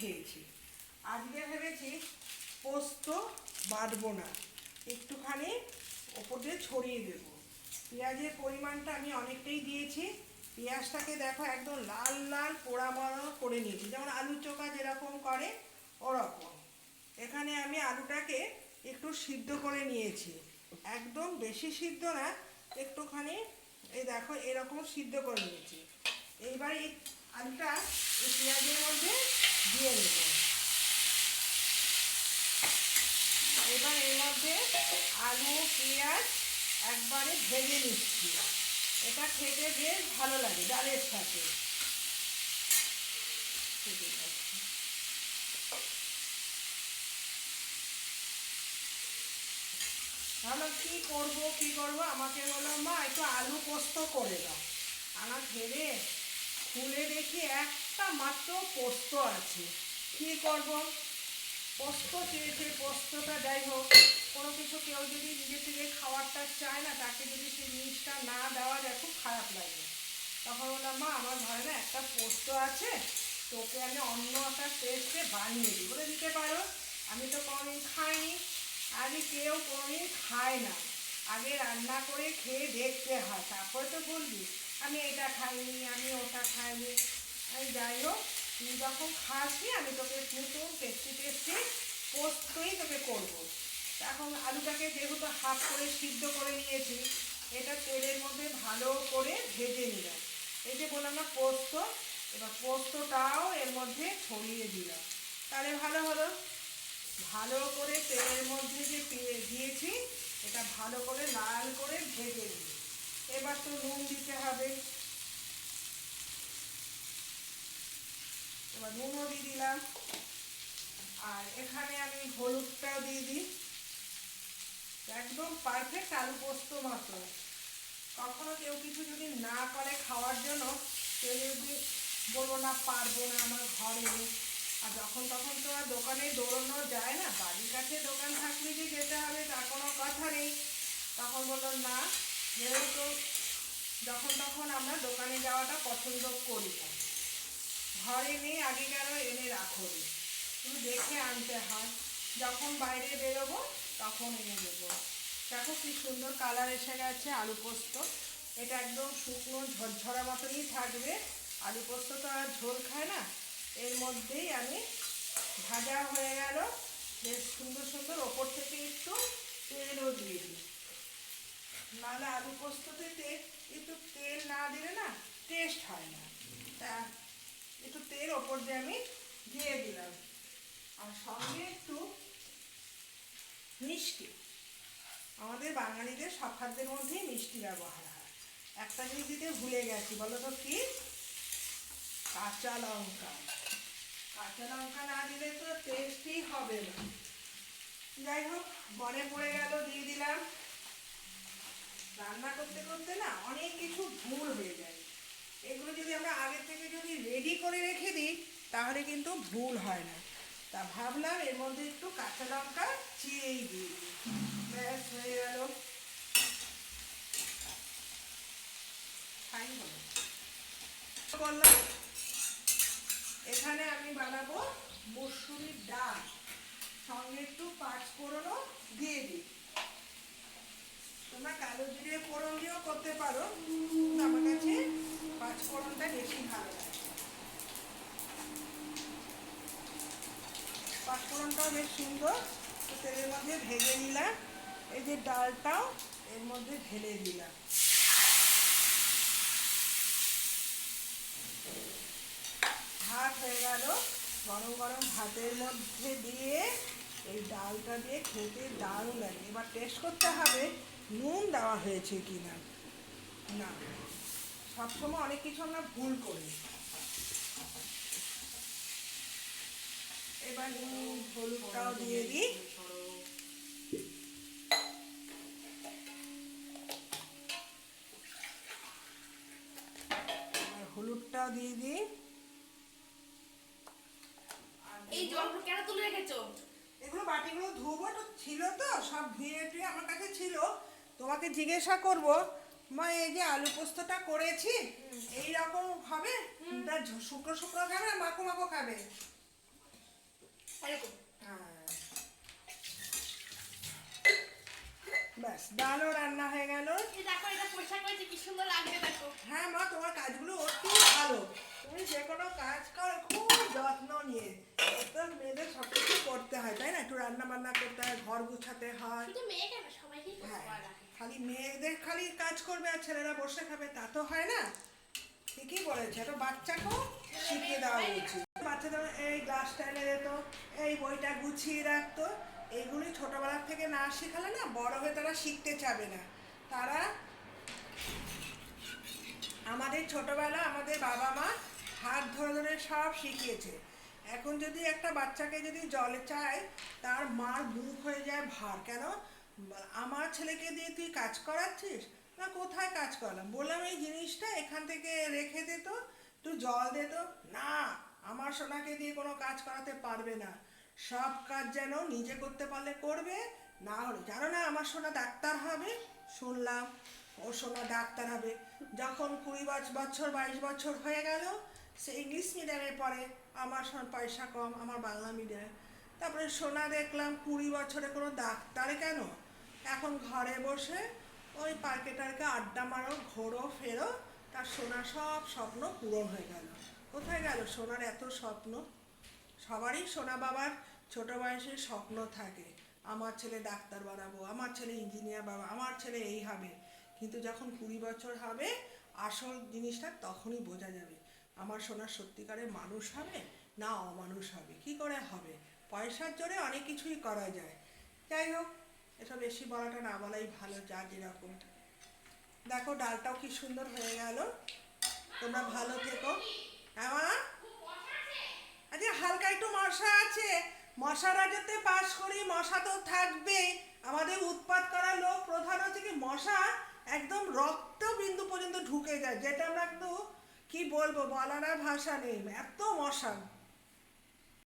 খেয়েছি। আজকে ভেবেছি পোস্ত বাটবো না। একটুখানি ওপর দিয়ে ছড়িয়ে দেব। পেঁয়াজের পরিমাণটা আমি অনেকটাই দিয়েছি। পেঁয়াজটাকে দেখো একদম লাল লাল পোড়া মড়া করে নিয়েছি। যেমন আলু চোখা যেরকম করে, ওরকম। এখানে আমি আলুটাকে একটু সিদ্ধ করে নিয়েছি। একদম বেশি সিদ্ধ না, একটুখানি এই দেখো এরকম সিদ্ধ করে নিয়েছি। এইবার এই আলুটা এই পেঁয়াজের মধ্যে দিয়ে নেব। এবার এর মধ্যে আলু, পেঁয়াজ একবারে ভেজে নিচ্ছি। এটা খেতে বেশ ভালো লাগে ডালের সাথে। কী করব কী করব? আমাকে বলল মা, একটু আলু পোস্ত করে দাও। আমার ভেবে খুলে দেখি একটা মাত্র পোস্ত আছে। কী করব? পোস্ত চেয়েছে পোস্তটা যাই হোক, কোনো কিছু কেউ যদি নিজে থেকে খাবারটা চায় না, তাকে যদি সেই জিনিসটা না দেওয়া যায়, খুব খারাপ লাগে। তখন বললাম, মা, আমার ঘরে না একটা পোস্ত আছে, তোকে আমি অন্য একটা টেস্টে বানিয়ে দিই বলে, দিতে পারো? আমি তো কোনোদিন খাইনি। আগে কেউ কোনোদিন খায় না। আগে রান্না করে খেয়ে দেখতে হয়। তারপরে তো বলবি আমি এটা খাইনি, আমি ওটা খাইনি। আমি যাই হোক তুই যখন খাসি আমি তোকে নতুন টেস্টি টেস্টি পোস্তই তোকে করব। এখন আলুটাকে যেহেতু হাফ করে সিদ্ধ করে নিয়েছি, এটা তেলের মধ্যে ভালো করে ভেজে নিলাম। এই যে বললাম না, পোস্ত, এবার পোস্তটাও এর মধ্যে ছড়িয়ে দিলাম। তাহলে ভালো হলো। ভালো করে তেলের মধ্যে যে দিয়েছি, এটা ভালো করে লাল করে ভেজে নিই এবার তো নুন দিতে হবে। এবার নুনও দিয়ে দিলাম। আর এখানে আমি হলুদটাও দিয়ে দিই। একদম পারফেক্ট আলু পোস্ত মতো কখনো কেউ কিছু যদি না করে খাওয়ার জন্য, কেউ যদি বলব না, পারব না আমার ঘরে। আর যখন তখন তো আর দোকানে দৌড়ানো যায় না। বাড়ির কাছে দোকান থাকলে যে যেতে হবে তার কোনো কথা নেই। তখন বলল, না যেহেতু যখন তখন আমরা দোকানে যাওয়াটা পছন্দ করি না। ঘরে নেই আগে কেন এনে রাখো। শুধু দেখে আনতে হয়। যখন বাইরে বেরোবো, তখন এনে দেবো। দেখো কি সুন্দর কালার এসে গেছে আলু পোস্ত। এটা একদম শুকনো, ঝরঝরা মতনই থাকবে। আলু পোস্ত তো আর ঝোল খায় না। এর মধ্যেই আমি ভাজা হয়ে গেল। বেশ সুন্দর সুন্দর ওপর থেকে একটু তেলও দিয়ে দিই। নাহলে আলু পোস্ততে একটু তেল না দিলে না টেস্ট হয় না। তা একটু তেল ওপর দিয়ে আমি দিয়ে দিলাম। আর সঙ্গে একটু মিষ্টি। আমাদের বাঙালিদের সব খাদ্যের মধ্যেই মিষ্টি ব্যবহার হয়। একটা জিনিস দিতে ভুলে গেছি, বলো তো কি? কাঁচা লঙ্কা। কাঁচা লঙ্কা না দিলে তো টেস্টই হবে না। যাই হোক, মনে পড়ে গেল, দিয়ে দিলাম। রান্না করতে করতে না অনেক কিছু ভুল হয়ে যায়। এগুলো যদি আমরা আগে থেকে যদি রেডি করে রেখে দিই, তাহলে কিন্তু ভুল হয় না। তা ভাবলাম এর মধ্যে একটু কাঁচা লঙ্কা চিড়েই দিই। ব্যাস, হয়ে গেল। বললাম এখানে আমি বানাবো মসুরির ডাল। সঙ্গে একটু পাঁচ ফোড়নও দিয়ে দিই। তোমরা কালো জিরে ফোড়ন দিয়েও করতে পারো, কিন্তু আমার কাছে পাঁচ ফোড়নটা বেশি ভালো লাগে। পাঁচ ফোড়নটাও বেশ সুন্দর। তো তেলের মধ্যে ভেজে নিলাম। এই যে ডালটাও এর মধ্যে ঢেলে দিলাম। ভাত হয়ে গেল। গরম গরম ভাতের মধ্যে দিয়ে এই ডালটা দিয়ে খেতে দারুণ লাগে। এবার টেস্ট করতে হবে নুন দেওয়া হয়েছে কি না। না সবসময় অনেক কিছু আমরা ভুল করি। এবার নুন হলুদটাও দিয়ে দিই। হলুদটাও দিয়ে দিই। এই জলটা কেন তুলে রেখেছো? এগুলো বাটিগুলো ধুবো তো ছিল তো সব ধুয়ে টুয়ে আমার কাছে ছিল। তোমাকে জিজ্ঞাসা করব মা এই যে আলু পোস্তটা করেছি এই রকম হবে তা শুকনো শুকনো খাবে না মাখো মাখো খাবে? হ্যাঁ। ব্যাস ডালও রান্না হয়ে গেল। দেখো এটা পরিষ্কার করেছি কি সুন্দর লাগবে দেখো। হ্যাঁ মা তোমার কাজগুলো অতি ভালো। তুমি যে কোনো কাজ করো খুব যত্ন নিয়ে তো মেয়েদের সব কিছু করতে হয় তাই না একটু রান্না বান্না করতে হয় ঘর গুছাতে হয়। হ্যাঁ খালি মেয়েদের খালি কাজ করবে আর ছেলেরা বসে খাবে তা তো হয় না। ঠিকই বলেছে তো বাচ্চাকেও শিখিয়ে দেওয়া উচিত। বাচ্চাদের এই গ্লাসটা এনে দিত এই বইটা গুছিয়ে রাখতো এইগুলি ছোটবেলা থেকে না শেখালে না বড় হয়ে তারা শিখতে চাবে না। তারা আমাদের ছোটবেলা আমাদের বাবা মা হাত ধরে ধরে সব শিখিয়েছে। এখন যদি একটা বাচ্চাকে যদি জলে চায়, তার মার মুখ হয়ে যায় ভার, কেন? আমার ছেলেকে দিয়ে তুই কাজ করাচ্ছিস? না, কোথায় কাজ করলাম? বললাম, এই জিনিসটা এখান থেকে রেখে দে তো তুই জল দে তো। না, আমার সোনাকে দিয়ে কোনো কাজ করাতে পারবে না। সব কাজ যেন নিজে করতে পারলে করবে, না হলে, জানো না, আমার সোনা ডাক্তার হবে? শুনলাম ও সোনা ডাক্তার হবে। যখন কুড়ি বছ- বছর, বাইশ বছর হয়ে গেল সে ইংলিশ মিডিয়ামে পড়ে আমার পয়সা কম, আমার বাংলা মিডিয়ামে। তারপরে সোনা দেখলাম কুড়ি বছরে কোনো ডাক্তার কেন? এখন ঘরে বসে ওই পার্কে টার্কে আড্ডা মারো, ঘোরো, ফেরো, তার সোনা সব স্বপ্ন পূরণ হয়ে গেল। কোথায় গেল? সোনার এত স্বপ্ন? সবারই সোনা বাবার ছোট বয়সে স্বপ্ন থাকে। আমার ছেলে ডাক্তার বানাবো, আমার ছেলে ইঞ্জিনিয়ার বাবা, আমার ছেলে এই হবে। কিন্তু যখন কুড়ি বছর হবে, আসল জিনিসটা তখনই বোঝা যাবে। আমার সোনার সত্যিকারের মানুষ হবে না অমানুষ হবে? কি করে হবে? পয়সার জোরে অনেক কিছুই করা যায়। যাই হোক এটা বেশি বলাটা না বলাই ভালো, যা যেরকম। দেখো, ডালটাও কি সুন্দর হয়ে গেল। তোমরা ভালো থেকো। হ্যাঁ আচ্ছা হালকা একটু মশা আছে। মশারা যাতে পাশ করি, মশা তো থাকবে। আমাদের উৎপাত করা লোক প্রধান হচ্ছে কি মশা একদম রক্ত বিন্দু পর্যন্ত ঢুকে যায়, যেটা আমরা একটু কি বলব? বলার আর ভাষা নেই। এত মশা